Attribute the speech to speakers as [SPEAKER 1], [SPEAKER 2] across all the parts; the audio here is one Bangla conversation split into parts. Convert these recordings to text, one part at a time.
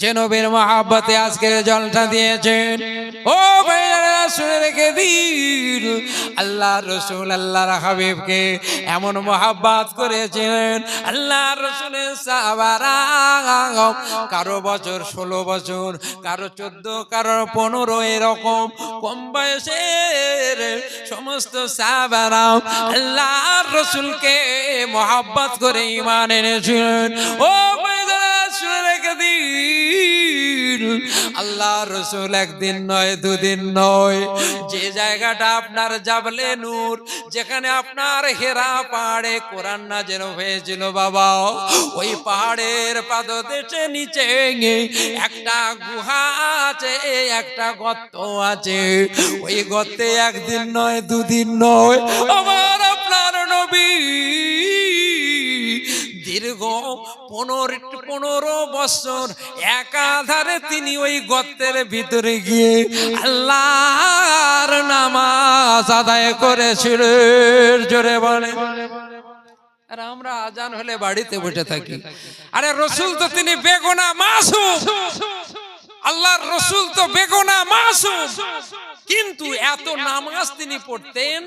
[SPEAKER 1] যে নবীর মহাব্বতে আজকে জলটা দিয়েছেন। ও ভাইয়ারা, শুনে রেখে দিন। আল্লাহ রসুল আল্লাহর হাবিবকে এমন মহাব্বাত করেছিলেন আল্লাহ রসুলের সাহাবারা, কারও বছর ষোলো বছর, কারও চোদ্দ, কারও পনেরো এরকম কম বয়সের সমস্ত সাহাবারা আল্লাহ রসুলকে মহাব্বত করে ইমান এনেছিলেন। ও ভাইয়ারা আল্লাহ রসুল একদিন নয়, দুদিন নয়। যে জায়গাটা আপনার জাবলে নূর, যেখানে আপনার হেরা পাহাড়ে কোরআন না যেন হয়েছিল বাবা, ওই পাহাড়ের পাদদেশে নিচে একটা গুহা আছে, একটা গর্ত আছে। ওই গর্তে একদিন নয়, দুদিন নয়। আমার পনেরো পনেরো বছর একাধারে তিনি ওই গর্তের ভিতরে গিয়ে আল্লাহর নামাজ আদায় করেছিল। জোরে বলে। আর আমরা আজান হলে বাড়িতে বসে থাকি। আরে রসুল তো তিনি বেগুনা মাসুম। আল্লাহর রসুল তো বেগোনা মাসুম। কিন্তু এত নামাজ তিনি পড়তেন,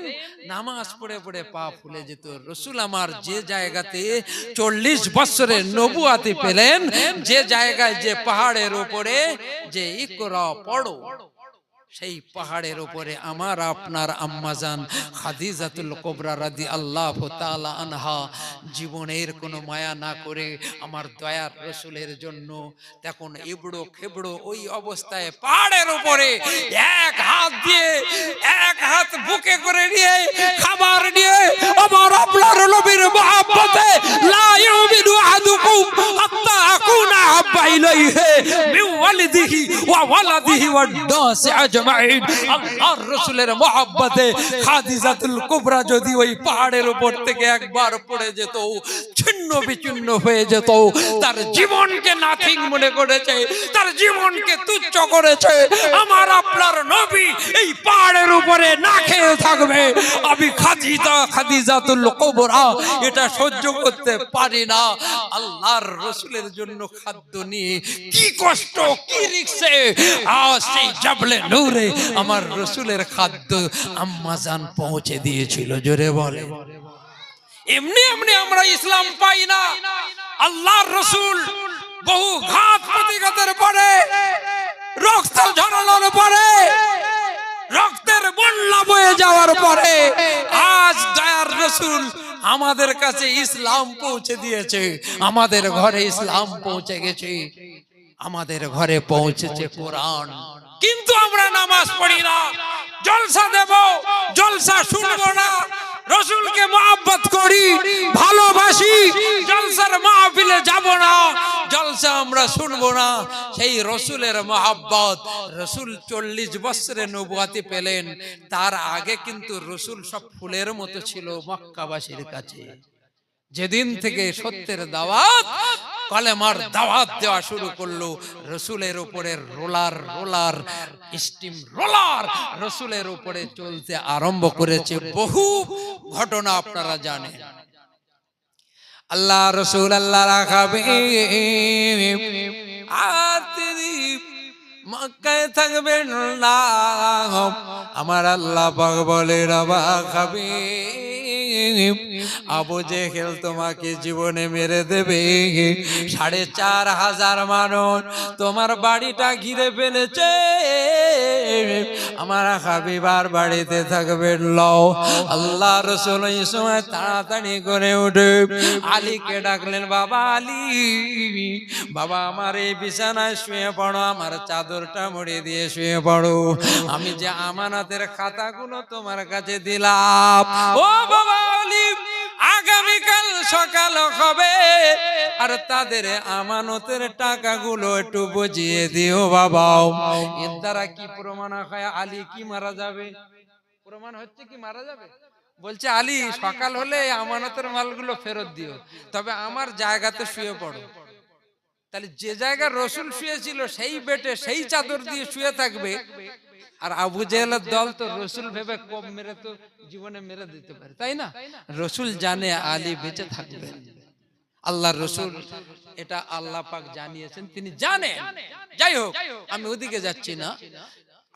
[SPEAKER 1] নামাজ পড়ে পড়ে পা ফুলে যেত। রসুল আমার যে জায়গাতে চল্লিশ বছরের নবুয়াতি পেলেন, যে জায়গায় যে পাহাড়ের ওপরে যে ইকরা পড়ো। সেই পাহাড়ের উপরে আমার আপনার আম্মাজান খাদিজাতুল কোবরা রাদি আল্লাহ আনহা। জীবনের কোনো মায়া না করে আমার দয়ার রসুলের জন্য তখন এবড়ো খেবড়ো ওই অবস্থায় পাহাড়ের উপরে এক হাত দিয়ে এক হাত বুকে করে নিয়ে খাবার নিয়ে আমার আপনার নবীর মহাব্বতে লা ইউমিনু আহাদুকুম হাত্তা আকুনা হাব্বা ইলাইহি মিন ওয়ালিদিহি ওয়া ওয়ালাদিহি ওয়ান নাসি আজমাইন আল্লাহর রাসূলের মহব্বতে খাদিজাতুল কুবরা যদি ওই পাহাড়ের উপর থেকে একবার পড়ে যেত, ছিন্ন বিচ্ছিন্ন হয়ে যেত, তার জীবনকে নাথিং মনে করেছে, তার জীবনকে তুচ্ছ করেছে, আমার আপনার নবী এই পাহাড়ের উপরে না খেয়ে থাকবে, আমি খাদিজা, খাদিজাতুল কুবরা, এটা সহ্য করতে পারি না। আল্লাহর রসুলের জন্য খাদ্য নিয়ে কি কষ্ট, কি রিক্সে সেই জাবলে নূরে আমার রসুলের খাদ্য আম্মাজান পৌঁছে দিয়েছিল জোরে বলে। এমনি এমনি আমরা ইসলাম পাই না। আল্লাহর রসুল বহু ঘাত প্রতিঘাতের পরে রক্ত ঝরানোর পরে রক্তের বন্যা বয়ে যাওয়ার পরে আজ দয়ার রসুল আমাদের কাছে ইসলাম পৌঁছে দিয়েছে আমাদের ঘরে ইসলাম পৌঁছে গেছে আমাদের ঘরে পৌঁছেছে কোরআন। কিন্তু আমরা নামাজ পড়ি না। জলসা দেব, জলসা শুনব না। রসুলকে মহাব্বত করি, ভালোবাসি, জলসার মাহফিলে যাব না। জলসা আমরা শুনব না। সেই রসুলের মহাব্বত। রসুল চল্লিশ বছরে নবুয়াতি পেলেন। তার আগে কিন্তু রসুল সব ফুলের মতো ছিল মক্কাবাসীর কাছে। যেদিন থেকে সত্যের দাওয়াত কলেমার দাওয়াত দেওয়া শুরু করল। রসুলের উপরে রোলার রোলার, স্টিম রোলার রসুলের উপরে চলতে আরম্ভ করেছে বহু ঘটনা আপনারা জানেন। আল্লাহ রসুল আল্লাহ রাখাবে মক্কায় থাকবেন না। আমার আল্লাহ বলে রবা খাবে আবু জেহেল তোমাকে জীবনে মেরে দেবে। সাড়ে চার হাজার মানুষ তোমার বাড়িটা ঘিরে ফেলেছে। আমার হাবিবার বাড়িতে থাকবেন লও। আল্লাহ রসুল এই সময় তাড়াতাড়ি করে উঠে আলীকে ডাকলেন, বাবা আলী, বাবা আমার এই বিছানায় শুয়ে পড়ো, আমার চাদরটা মুড়ে দিয়ে শুয়ে পড়ো। আমি যে আমানতের খাতাগুলো তোমার কাছে দিলাম। ও বাবা আলী আগামীকাল সকাল হবে। আর তাদের আমানতের টাকাগুলো একটু বুঝিয়ে দিও বাবা এর দ্বারা কি প্রমাণ হয়? আলী কি মারা যাবে? প্রমাণ হচ্ছে কি মারা যাবে? বলছে, আলী, সকাল হলে আমানতের মালগুলো ফেরত দিও, তবে আমার জায়গাতে শুয়ে পড়ো। তাহলে যে জায়গায় রসুল শুয়েছিল, সেই বেটে, সেই চাদর দিয়ে শুয়ে থাকবে। আর আবু জেহেলের দল তো রসুল ভেবে কম মেরে তো জীবনে মেরে দিতে পারে, তাই না? রসুল জানে আলী বেঁচে থাকবেন আল্লাহ রসুল, এটা আল্লাহ পাক জানিয়েছেন, তিনি জানেন। যাই হোক, আমি ওদিকে যাচ্ছি না।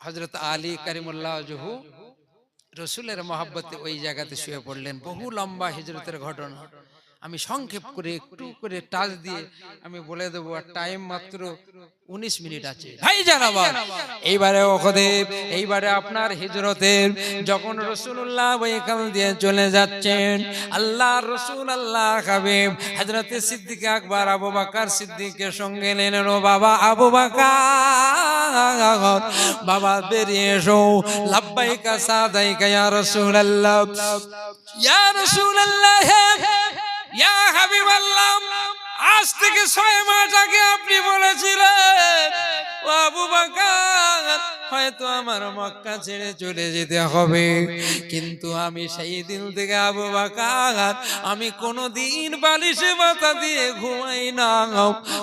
[SPEAKER 1] হজরত আলী করিমুল্লাহ জহু রসুলের মহাব্বতে ওই জায়গাতে শুয়ে পড়লেন। বহু লম্বা হিজরতের ঘটনা। আমি সংক্ষেপ করে, একটু করে টাচ দিয়ে আমি বলে দেবো, আর টাইম মাত্র উনিশ মিনিট আছে। ভাই জানাবার এইবারে অখদেব এইবারে আপনার হিজরতের যখন রসুল্লাহ দিয়ে চলে যাচ্ছেন আল্লাহ রসুল আল্লাহ হাবিব হজরতে সিদ্দিক আকবর, আবু বাকার সিদ্দিকের সঙ্গে নেন বাবা আবু বাকার, বাবা বেরিয়ে এসো, লাব্বাইকা সাদাইকা ইয়া আল্লাহ ইয়া রাসূলুল্লাহ ইয়া হাবিবাল্লাহ আজ থেকে ছয় মাস আগে আপনি বলেছিলেন আবু বাকার হয়তো আমার মক্কা ছেড়ে চলে যেতে হবে। কিন্তু আমি সেই দিন থেকে আবু বাকার, আমি কোনো দিন বালিশে মাথা দিয়ে ঘুমাই না।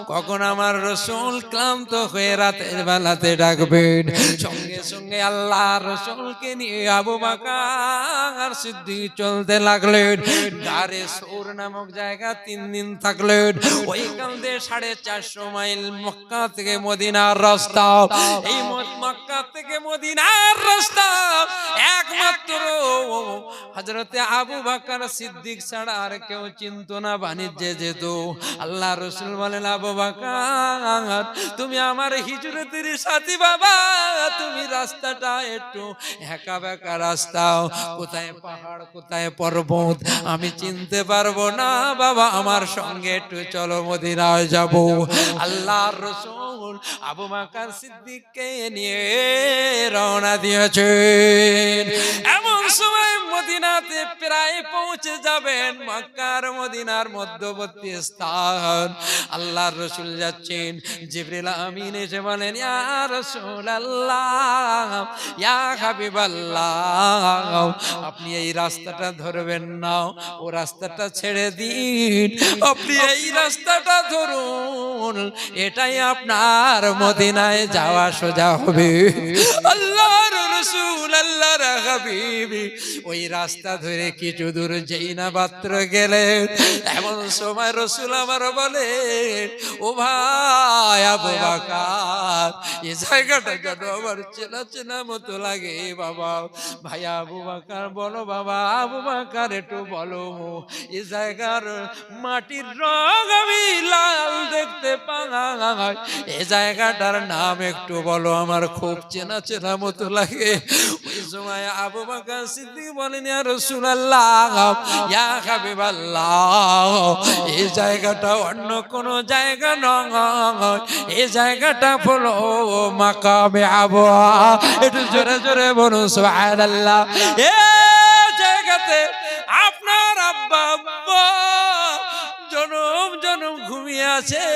[SPEAKER 1] কখন আমার রসুল ক্লান্ত হয়ে রাতের বেলাতে ডাকবেন, সঙ্গে সঙ্গে আল্লাহ রসুলকে নিয়ে আবু বাকার সিদ্ধি চলতে লাগলেন। গারে সৌর নামক জায়গা তিন দিন থাকলেন। ওইখান দিয়ে সাড়ে চারশো মাইল মক্কা থেকে মদিনার রাস্তা। এই ম- মক্কা থেকে মদিনার রাস্তা একমাত্র। হজরতে আবু বাকার সিদ্দিক ছাড়া আর কেউ চিন্ত না বাণিজ্যে যেত। আল্লাহ রসুল বলেন, আবু বাকার, তুমি আমার হিজরতের সাথী বাবা, তুমি রাস্তাটা একটু একা বেকা রাস্তা। কোথায় পাহাড়, কোথায় পর্বত, আমি চিনতে পারব না। বাবা, আমার সঙ্গে একটু চলো, মদিনায় যাব। আল্লাহর রসুল আবু বাকার সিদ্দিককে নিয়ে রওনা দিয়েছেন। এমন সময় মদিনাতে প্রায় পৌঁছে যাবেন মক্কার মদিনার মধ্যবর্তী স্থান। আল্লাহর রসুল যাচ্ছেন। জিবরিল আমিন এসে বলেন আপনি এই রাস্তাটা ধরবেন না, ও রাস্তাটা ছেড়ে দিন। আপনি এই রাস্তাটা ধরুন, এটাই আপনার মদিনায় যাওয়া সোজা হবে। আল্লাহর রসুল, আল্লাহর হাবিবি। ওই রাস্তা ধরে কিছু দূর যেই না মাত্র গেলেন। এমন সময় রসুল আমার বলে ও ভাই আবু বাকার এই জায়গাটা যেন আমার চেনা চেনা মতো লাগে বাবা। ভাই আবু বাকার, বলো বাবা, আবু বাকার একটু বলো এই জায়গার মাটির রং আমি লাল দেখতে পাই এই জায়গাটার নাম একটু বলো আমার খুব চেনা চেনা মতো লাগে। ওই সময় আবু সিদ্দিক বলেন, ইয়া রাসূলুল্লাহ, ইয়া এই জায়গাটা অন্য কোন জায়গা নয়। এই জায়গাটা হলো মাকামে আবুয়া। একটু জোরে জোরে বলুন, সুবহানাল্লাহ। এই জায়গাতে আপনার আব্বা, জনম জনম ঘুমিয়ে আছে।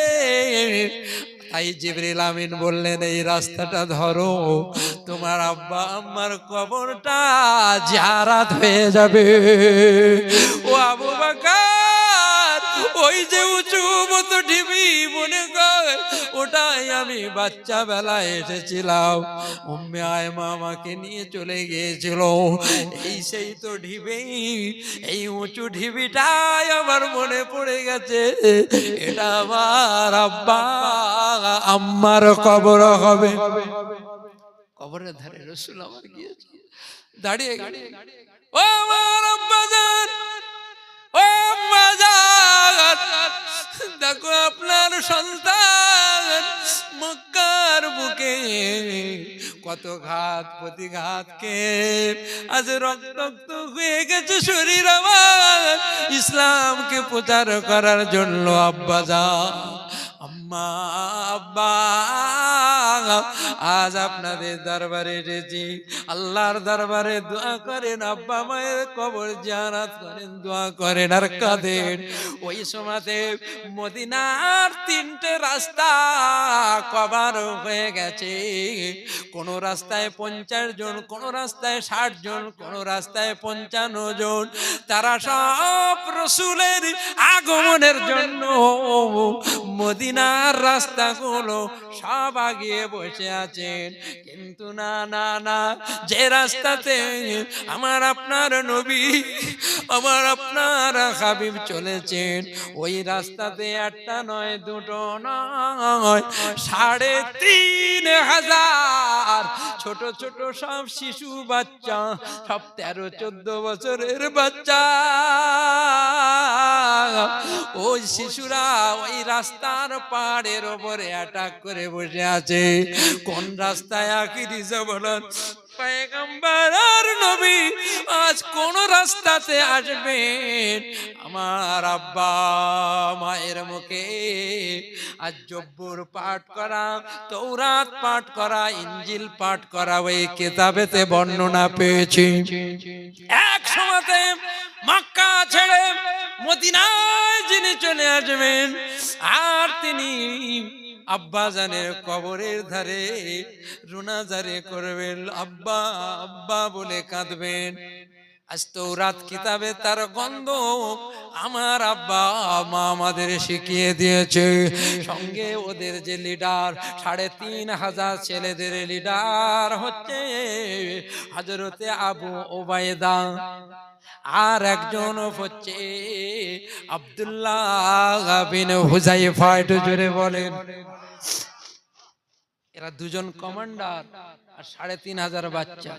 [SPEAKER 1] তাই জিবরিল আমিন বললেন, এই রাস্তাটা ধরো। তোমার আব্বা আম্মার কবরটা জারাত হয়ে যাবে। ও আবু বাকার, ওই যে উঁচু মতো ঢিবি আমি বাচ্চা বেলায় এসেছিলাম। উম্মে আয়মা আমাকে নিয়ে চলে গিয়েছিল। এই সেই তো ঢিবি, এই উঁচু ঢিবিটাই আমার মনে পড়ে গেছে। এটা আমার আব্বা, আম্মার কবর হবে। কবরের ধারে রসুল আমার গিয়েছে দাঁড়িয়ে। ও আমার আব্বা দেখো আপনার সন্তান মক্কার বুকে কত ঘাত প্রতিঘাত কে আজ রক্তাক্ত হয়ে গেছে শরীর আমার। ইসলামকে প্রচার করার জন্য আব্বা যা আম্মা, আব্বা। আজ আপনাদের দরবারে এসেছি। আল্লাহর দরবারে দোয়া করেন, আব্বা মায়ের কবর জানাত করেন, দোয়া করেন আর কাঁদেন। ওই সময়তে মদিনার তিনটে রাস্তা কভার হয়ে গেছে। কোন রাস্তায় পঞ্চাশ জন, কোন রাস্তায় ষাট জন, কোন রাস্তায় পঞ্চান্ন জন। তারা সব রসুলের আগমনের জন্য মদিনার রাস্তাগুলো সব আগিয়ে বসে আছেন। কিন্তু না না না যে রাস্তাতে আমার আপনার নবী আমার আপনার হাবিব চলেছেন। ওই রাস্তাতে একটা নয় দুটো নয় সাড়ে তিন হাজার। ছোট ছোট সব শিশু বাচ্চা সব তেরো চোদ্দ বছরের বাচ্চা। ওই শিশুরা ওই রাস্তার পাড়ের ওপরে অ্যাটাক করে বসে আছে। কোন রাস্তায় আখিরি জবরত পয়গম্বর আর নবী, আজ কোন রাস্তাতে আসবেন? আমার আব্বা মায়ের মুখে আজ জব্বুর পাঠ করা তৌরাত পাঠ করা ইঞ্জিল পাঠ করা, ওই কেতাবেতে বর্ণনা পেয়েছি। এক সময়তে মক্কা ছেড়ে মদিনায় যিনি চলে আসবেন, আর তিনি আব্বা জানের কবরের ধারে রুনাজারে করবেন আব্বা আব্বা বলে কাঁদবেন। আজ তো রাত কিতাবে তার গন্ধ। আমার আব্বা মা আমাদের শিখিয়ে দিয়েছে। সঙ্গে ওদের যে লিডার সাড়ে তিন হাজার ছেলেদের লিডার হচ্ছে হাজরতে আবু ওবায়দা। আর একজন হচ্ছে আব্দুল্লাহ বিন হুজাইফা। একটু জোরে বলেন। এরা দুজন কমান্ডার আর সাড়ে তিন হাজার বাচ্চা।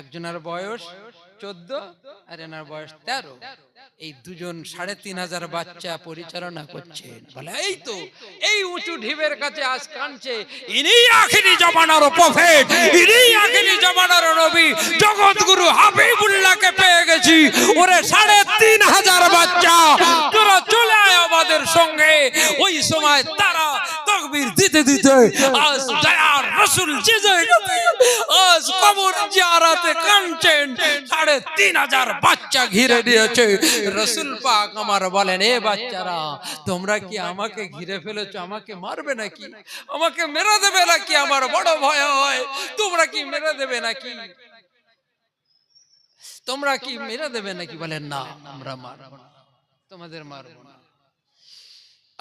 [SPEAKER 1] একজনের বয়স চোদ্দ আর এনার বয়স তেরো। এই দুজন সাড়ে তিন হাজার বাচ্চা পরিচালনা করছেন। বলে এই তো এই উঁচু ঢিবের কাছে আজ কানছে ইনি আখিরি জমানার প্রফেট ইনি আখিরি জমানার নবী। জগৎগুরু হাবিবুল্লাহকে পেয়ে গেছি। ওরে সাড়ে তিন হাজার বাচ্চা তোরা চলে আয় আমাদের সঙ্গে। ওই সময় তারা তকবীর দিতে দিতে আজ দয়ার রসুল জায়গাতে আজ কবর জিয়ারাতে কাঁদছেন। সাড়ে তিন হাজার বাচ্চা ঘিরে দিয়েছে। রসুল পাক আমার বলেন, এ বাচ্চারা, তোমরা কি আমাকে ঘিরে ফেলেছো? আমাকে মারবে নাকি? আমাকে মেরে দেবে নাকি আমার বড় ভয়? হয় তোমরা কি মেরে দেবে নাকি? তোমরা কি মেরে দেবে নাকি? বলেন, না, আমরা মারবো না। তোমাদের মারবো না।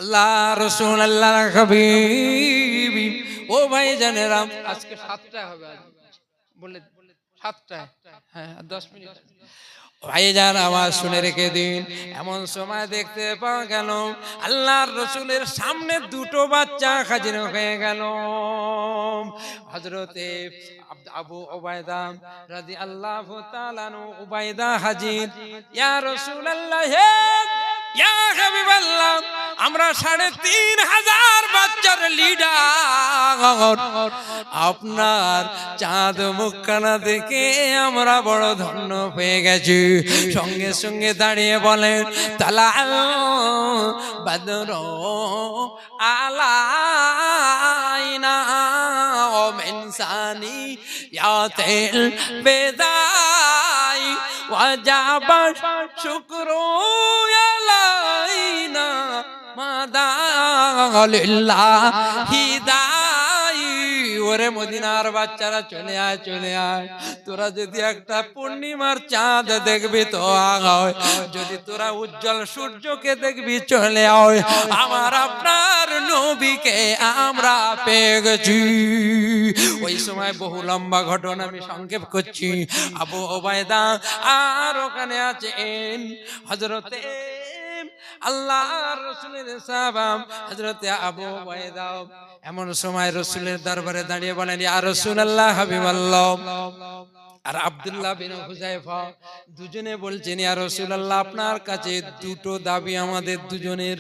[SPEAKER 1] আল্লাহ রসুল, আল্লাহ হাবিবি। ও ভাই জানেরাম আজকে সাতটায় হবে বলে সাতটায়। হ্যাঁ দশ মিনিট। ভাই যান আমার শুনে রেখে দিন। এমন সময় দেখতে পাওয়া গেল, আল্লাহর রসুলের সামনে দুটো বাচ্চা হাজির হয়ে গেল। হজরতে আবু ওবায়দা রাজি আল্লাহ উবায়দা হাজির। ইয়া রসুল আল্লাহ হে ইয়া আমরা সাড়ে তিন হাজার বাচ্চার লিডার আপনার চাঁদ মুখখানা দেখে আমরা বড় ধন্য পেয়ে গেছি। সঙ্গে সঙ্গে দাঁড়িয়ে বলেন তালা বাদর আলাইনা ও মেনসানি ইয়াতেল বেদাই। ওয়াজাবা শুক্রু আলাইনা মাদালিল্লাহি দাই ওরে মদিনার বাচ্চারা, চলে আয় চলে আয়। তোরা যদি একটা পূর্ণিমার চাঁদ দেখবি তো আগায় যদি তোরা উজ্জ্বল সূর্যকে দেখবি, চলে আয় আমার আপনার নবীকে আমরা পেয়ে গেছি। ওই সময় বহু লম্বা ঘটনা আমি সংক্ষেপ করছি। আবু ওবায়দা আর ওখানে আছেন হজরতে আল্লাহ রসুলের সাহাবাম হযরতে আবু ওবায়দা এমন সময় রসুলের দরবারে দাঁড়িয়ে বলেন, ইয়া রাসূলুল্লাহ হাবিবাল্লাহ। আর আব্দুল্লাহ বিন হুজাইফা দুজনে বলছেন, ইয়া রাসূলুল্লাহ, আপনার কাছে দুটো দাবি আমাদের দুজনের।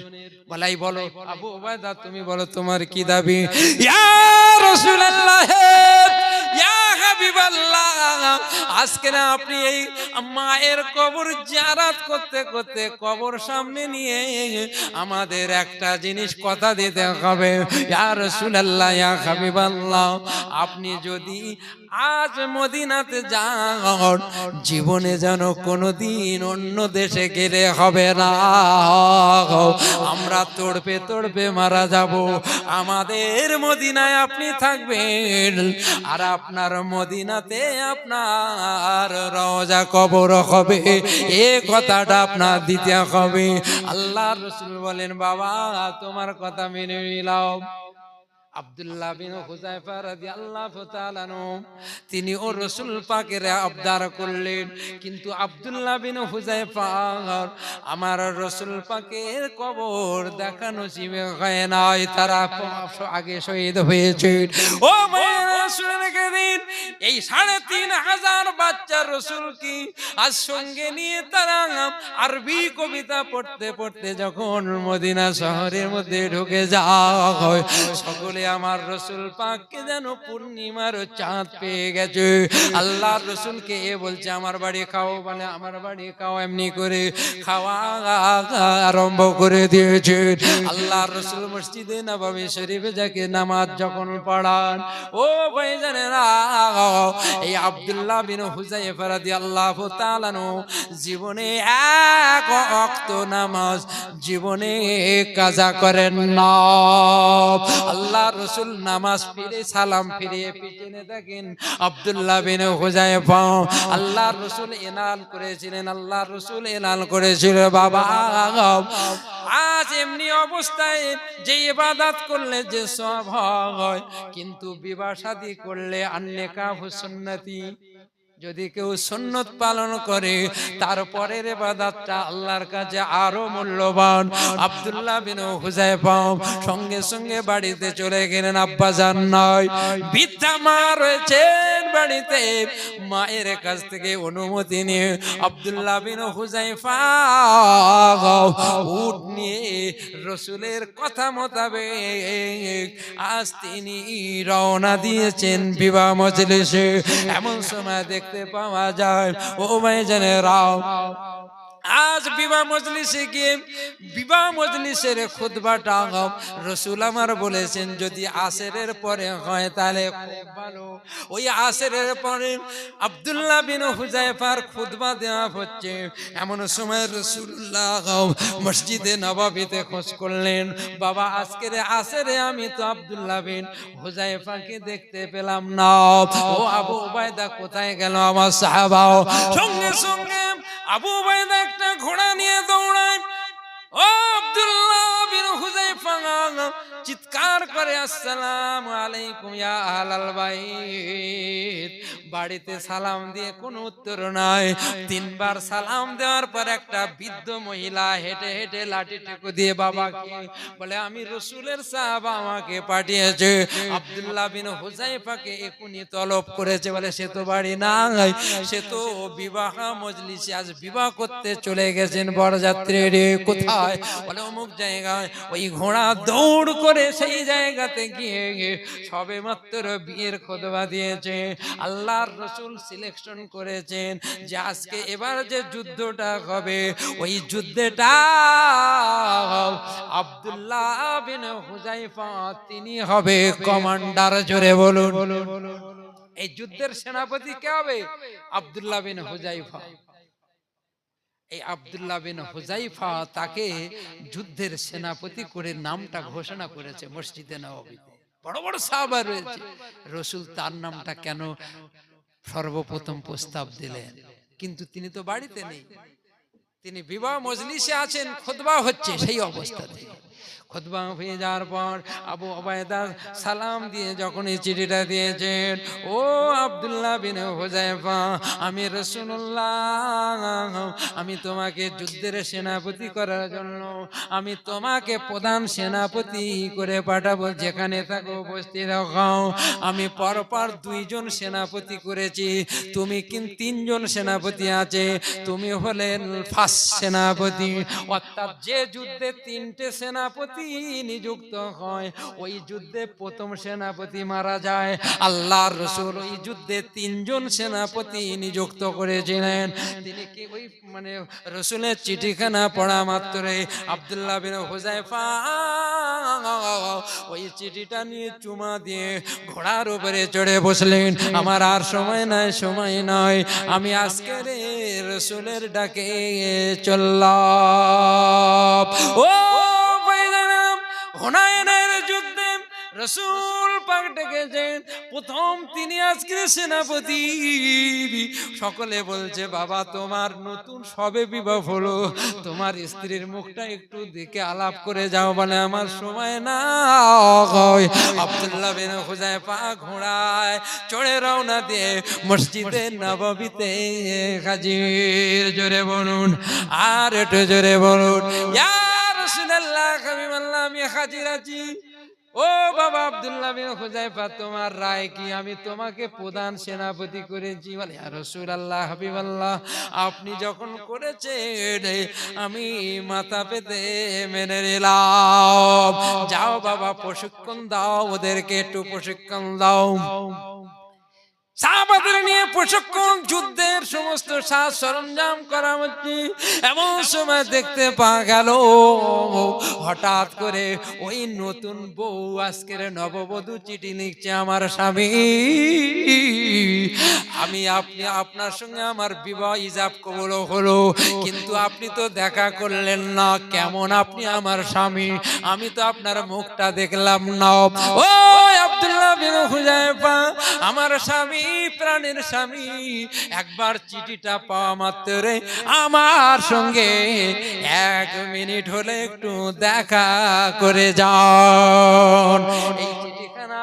[SPEAKER 1] বলাই, বলো, আবু ওবায়দা তুমি বলো তোমার কি দাবি? ইয়া রাসূলুল্লাহ! আজকে না আপনি এই মায়ের কবর জারাত করতে করতে কবর সামনে নিয়ে আমাদের একটা জিনিস কথা দিতে হবে। রাসূলুল্লাহ, ইয়া হাবিবাল্লাহ, আপনি যদি আজ মদিনাতে যান জীবনে যেন কোনোদিন অন্য দেশে গেলে হবে না। আমরা তড়পে তড়পে মারা যাব। আমাদের মদিনায় আপনি থাকবেন। আর আপনার মদিনাতে আপনার রওজা কবর হবে। এ কথাটা আপনার দিতে হবে। আল্লাহ রসুল বলেন, বাবা, তোমার কথা মেনে নিলাম। আব্দুল্লাহ বিন হুজাইফা রাদিয়াল্লাহু তাআলা তিনি ও রাসূল পাকের আবদার করলেন। কিন্তু আব্দুল্লাহ বিন হুজাইফা আমার রাসূল পাকের কবর দেখা নসিবে হয় নাই। তারা আগে শহীদ হয়েছে। ও দিন এই সাড়ে তিন হাজার বাচ্চা রসুল কি আজ সঙ্গে নিয়ে তারা আরবি কবিতা পড়তে পড়তে যখন মদিনা শহরের মধ্যে ঢুকে যাওয়া হয় সকলে আমার রসুল পাককে যেন পূর্ণিমার চাঁদ পেয়ে গেছে। আল্লাহ রসুলকে এ বলছে, আমার বাড়ি খাও, বলে, আমার বাড়ি খাও, এমনি করে খাওয়া আরম্ভ করে দিয়েছে। আল্লাহ রসুল মসজিদে নবাবী শরীফে যাকে নামাজ যখন পড়ান, ও ভাই জানে এই আব্দুল্লাহ বিন হুজাইফা রাদিয়াল্লাহু তাআলা আনহু, জীবনে এক অক্ত নামাজ, জীবনে কাজা করেন না। আল্লাহ রসুল নামাজ ফিরে সালাম ফিরিয়ে পিছনে দেখেন আবদুল্লাহ বিন হুজাইফা আল্লাহ রসুল এনাল করেছিলেন আল্লাহ রসুল এনাল করেছিল বাবা। আজ এমনি অবস্থায় যে ইবাদাত করলে যে সব হয় কিন্তু বিবাহ শাদী করলে আন্নেকা হুসন্নতি। যদি কেউ সুন্নত পালন করে তারপরের ইবাদতটা আল্লাহর কাছে আরও মূল্যবান। আব্দুল্লাহ বিন হুজাইফা সঙ্গে সঙ্গে বাড়িতে চলে গেলেন, আব্বা জান নয় বৃদ্ধা মা রয়েছেন বাড়িতে। মায়ের কাছ থেকে অনুমতি নিয়ে আব্দুল্লাহ বিন হুজাইফা উট নিয়ে রসুলের কথা মোতাবেক আজ তিনি রওনা দিয়েছেন বিবাহ মজলিসে। এমন সময় দেখতে পাওয়া যায়। ও মাই জেনে রাও। আজ বিবাহ মজলিসে গিয়ে বিবাহ মজলিসের খুতবাটা রসুল আমার বলেছেন, যদি আসেরের পরে হয় তাহলে ওই আসেরের পরে আব্দুল্লাহ বিন হুজাইফার খুতবা দেওয়া হচ্ছে। এমন সময় রসুল্লাহ মসজিদে নবাবিতে খোঁজ করলেন, বাবা, আজকের আসেরে আমি তো আব্দুল্লাহ বিন হুজাইফাকে দেখতে পেলাম না। ও আবু উবায়দা কোথায় গেল আমার সাহাবাও? সঙ্গে সঙ্গে আবু উবায়দা একটা ঘোড়া নিয়ে দৌড়ায়। চিৎকার করে আসসালাম আলাইকুম ইয়া আহলাল বাইত। বাড়িতে সালাম দিয়ে কোনো উত্তর নাই। তিনবার সালাম দেওয়ার পর একটা বৃদ্ধ মহিলা হেঁটে হেঁটে লাঠি টেকু দিয়ে বাবাকে বলে আমি রসুলের সাহাবা আমাকে পাঠিয়েছে। আব্দুল্লাহ বিন হুজাইফাকে এখুনি তলব করেছে বলে সে তো বাড়ি নাই। সে তো বিবাহ মজলিসে আজ বিবাহ করতে চলে গেছেন বরযাত্রী রে কোথায়? বলে অমুক জায়গায়। ওই ঘোড়া দৌড় করে সেই জায়গাতে গিয়ে সবে মাত্র বিয়ের খোদবা দিয়েছে। আল্লাহর রসুল সিলেকশন করেছেন যে আজকে এবার যে যুদ্ধটা হবে ওই যুদ্ধটা আব্দুল্লাহ বিন হুজাইফা তিনি হবে কমান্ডার জোরে বলুন। এই যুদ্ধের সেনাপতি কে হবে? আব্দুল্লাহ বিন হুজাইফা। এই আব্দুল্লাহ বিন হুজাইফা তাকে যুদ্ধের সেনাপতি করে নামটা ঘোষণা করেছে মসজিদে নববীতে বড় বড় সাহাবা রয়েছে। রসুল তার নামটা কেন সর্বপ্রথম প্রস্তাব দিলেন। কিন্তু তিনি তো বাড়িতে নেই। তিনি বিবাহ মজলিসে আছেন খোদবা হচ্ছে সেই অবস্থাতে খুতবা হয়ে যাওয়ার পর আবু ওবায়দা সালাম দিয়ে যখন এই চিঠিটা দিয়েছেন, ও আব্দুল্লাহ বিন হুজাইফা আমি রসুল্লাহ আমি তোমাকে যুদ্ধের সেনাপতি করার জন্য, আমি তোমাকে প্রধান সেনাপতি করে পাঠাবো, যেখানে থাকো, উপস্থিত হও। আমি পরপর দুইজন সেনাপতি করেছি, তুমি কিন্তু তিনজন সেনাপতি আছে, তুমি হলেন ফার্স্ট সেনাপতি, অর্থাৎ যে যুদ্ধে তিনটে সেনাপতি নিযুক্ত হয়। ওই যুদ্ধে প্রথম সেনাপতি মারা যায়। আল্লাহর রসুল ওই যুদ্ধে তিনজন সেনাপতি নিযুক্ত করেছিলেন। তিনি কি ওই মানে রসুলের চিঠিখানা পড়া মাত্রই আব্দুল্লাহ বিন হুজাইফা ওই চিঠিটা নিয়ে চুমা দিয়ে ঘোড়ার উপরে চড়ে বসলেন। আমার আর সময় নাই সময় নয় আমি আজকের রসুলের ডাকে চললাম। ও রসুল পাক ডেকেছেন। প্রথম তিনি আজকে সেনাপতি। সকলে বলছে, বাবা, তোমার নতুন সবে বিবাহ হলো। তোমার স্ত্রীর মুখটা একটু দেখে আলাপ করে যাও বলে আমার সময় না হয়। আব্দুল্লাহ বিন পা ঘোড়ায় চড়ে রওনা দিয়ে মসজিদে নববীতে হাজির। জোরে বলুন, আর একটু জোরে বলুন। আমি হাজির আছি। ও বাবা আব্দুল্লাহ বিন তোমার রায় কি? আমি তোমাকে প্রধান সেনাপতি করেছি। বলে, ইয়া রাসূলুল্লাহ, হাবিবাল্লাহ, আপনি যখন করেছেন, আমি মাথা পেতে মেনে নিলাম। যাও বাবা, প্রশিক্ষণ দাও, ওদেরকে একটু প্রশিক্ষণ দাও। সাহাবাদের নিয়ে প্রশিক্ষণ, যুদ্ধের সমস্ত সাজ সরঞ্জাম করা হচ্ছে। এমন সময় দেখতে পাওয়া গেল, হঠাৎ করে ওই নতুন বউ আজকের নববধূ চিঠি লিখছে আমার স্বামী। আমি আপনি আপনার সঙ্গে আমার বিবাহ ইজাব কবল হলো, কিন্তু আপনি তো দেখা করলেন না, কেমন আপনি আমার স্বামী? আমি তো আপনার মুখটা দেখলাম না। ও আব্দুল্লাহ আমার স্বামী, প্রাণের স্বামী, একবার চিঠিটা পাওয়া মাত্রই আমার সঙ্গে এক মিনিট হলে একটু দেখা করে যান। এই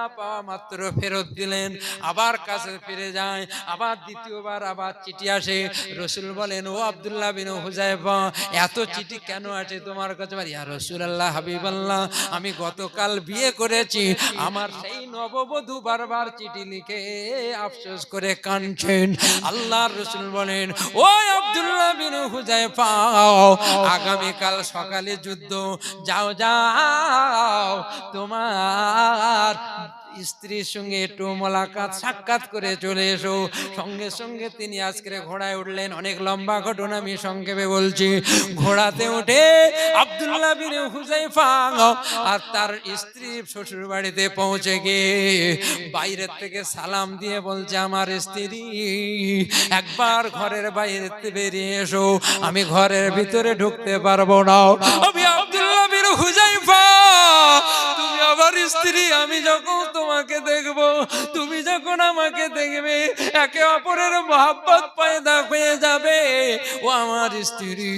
[SPEAKER 1] চিঠিখানা পাওয়া মাত্র ফেরত দিলেন। আবার কাছে ফিরে যায়, আবার দ্বিতীয়বার আবার চিঠি আসে। রসুল বলেন, ও আব্দুল্লাহ বিন হুজাইফা, এত চিঠি কেন আছে তোমার কাছে? আর রসুল আল্লাহ হাবিবাল্লাহ, আমি গতকাল বিয়ে করেছি। আমার সেই নববধূ বারবার চিঠি লিখে আফসোস করে কানছেন আল্লাহ রসুল বলেন, ও আব্দুল্লাহ বিন হুজাইফা, আগামীকাল সকালে যুদ্ধ, যাও যাও, তোমার স্ত্রীর সঙ্গে একটু মোলাকাত, সাক্ষাৎ করে চলে এসো। সঙ্গে সঙ্গে তিনি আজকে ঘোড়ায় উঠলেন। অনেক লম্বা ঘটনা আমি সংক্ষেপে বলছি। ঘোড়াতে উঠে আব্দুল্লাহ বিন হুজাইফা আর তার স্ত্রী শ্বশুর বাড়িতে পৌঁছে গিয়ে বাইরের থেকে সালাম দিয়ে বলছে, আমার স্ত্রী, একবার ঘরের বাইরে বেরিয়ে এসো। আমি ঘরের ভিতরে ঢুকতে পারব না। আমি আব্দুল্লাহ বিন হুজাইফা আমার স্ত্রী, আমি যখন তোমাকে দেখব, তুমি যখন আমাকে দেখবে, একে অপরের মহাব্বত পয়দা হয়ে যাবে। ও আমার স্ত্রী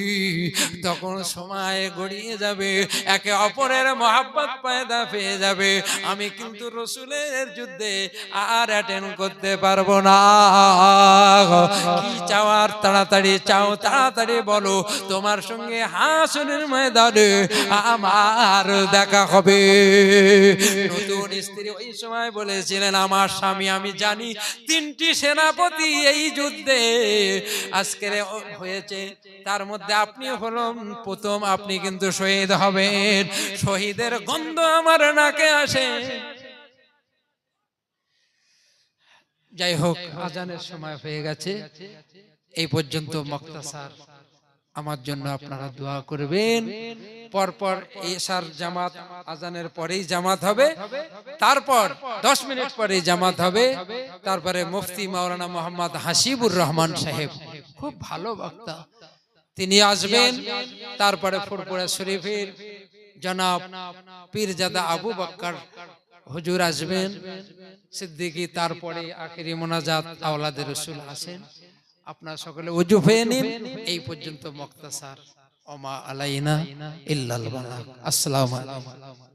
[SPEAKER 1] তখন সময় গড়িয়ে যাবে একে অপরের মহাব্বত পয়দা পেয়ে যাবে। আমি কিন্তু রসুলের যুদ্ধে আর অ্যাটেন্ড করতে পারব না। কি চাওয়ার তাড়াতাড়ি চাও তাড়াতাড়ি বলো তোমার সঙ্গে হাসনের ময়দানে আমার দেখা হবে। নতুন স্ত্রী ওই সময় বলেছিলেন আমার স্বামী আমি জানি তিনটি সেনাপতি এই যুদ্ধে আজকের হয়েছে। তার মধ্যে আপনি হলেন প্রথম আপনি কিন্তু শহীদ হবেন। শহীদের গন্ধ আমার নাকে আসে। যাই হোক আজানের সময় হয়ে গেছে। এই পর্যন্ত মক্তাসার আমার জন্য আপনারা দোয়া করবেন। পরপর এসার জামাত আজানের পরেই জামাত হবে। তারপর দশ মিনিট পরেই জামাত হবে। তারপরে মুফতি মাওলানা মোহাম্মদ হাসিবুর রহমান সাহেব। খুব ভালো বক্তা। তিনি আসবেন, তারপরে ফুরপুরা শরীফের জনাব পীরজাদা আবু বক্কর হুজুর আসবেন, সিদ্দিকি তারপরে আখেরি মোনাজাত আওলাদের রসুল আসেন। আপনার সকলে উজু হয়ে নিন, এই পর্যন্ত মক্তাসার ওমা আলাইনা ইল্লাল বালাগ আসসালামু আলাইকুম।